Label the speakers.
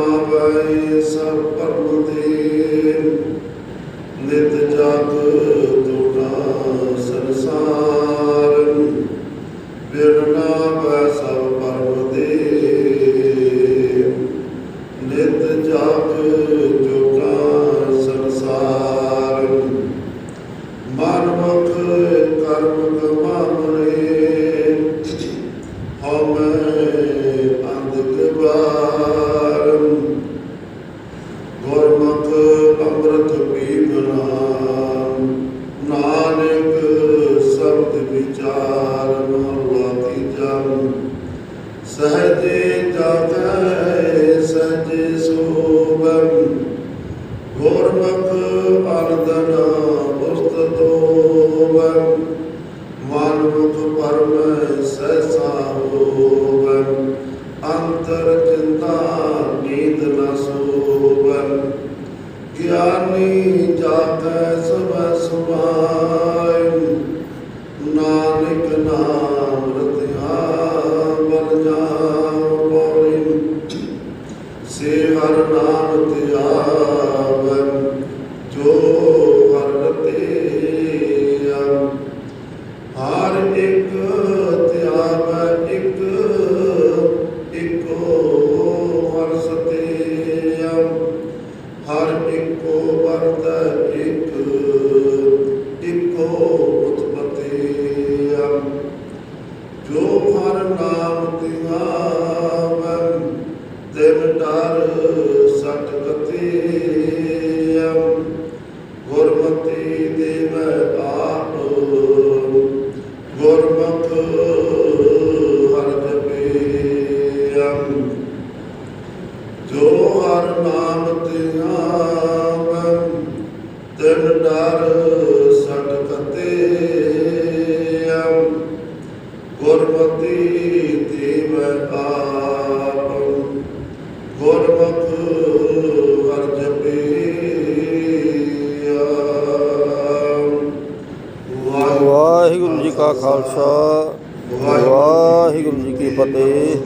Speaker 1: ਬਿਨ ਨਾਵੈ ਸਭ ਪਰਮ ਦੇ ਨਿਤ ਜਗ ਦੁਨਾ ਸੰਸਾਰ। ਬਿਨ ਨਾਵੈ ਸਭ ਪਰਮ ਦੇ ਨਿਤ ਜਗ ਜੋਗਾ ਸੰਸਾਰ। ਮਨ ਮੁਖ ਕਰਮ ਕਮਾਵਣੇ ਹਉਮੈ ਅੰਧ ਸਹਜੇ ਜਾਗੈ ਸਹਜੇ ਸੋਵੰ ਗੁਰਮੁਖ ਅਰਦਨ ਉਸਤ ਦੋਵੰ ਮਨ ਪਰਮ ਸਹਿਸਾ ਹੋਵੰ ਅੰਤਰ ਚਿੰਤਾ ਜੋ ਹਰ ਨਾਮ ਧਿਆਵਨ ਤਿਨ ਡਰ ਸਟ ਕਤੇ ਗੁਰਮਤੀ ਆਪ ਗੁਰਮੁਖ ਹਰ ਜਪੇ
Speaker 2: ਵਾਹਿਗੁਰੂ ਜੀ ਕਾ ਖਾਲਸਾ। ਵਾਹਿਗੁਰੂ ਜੀ ਕੀ ਫਤਿਹ।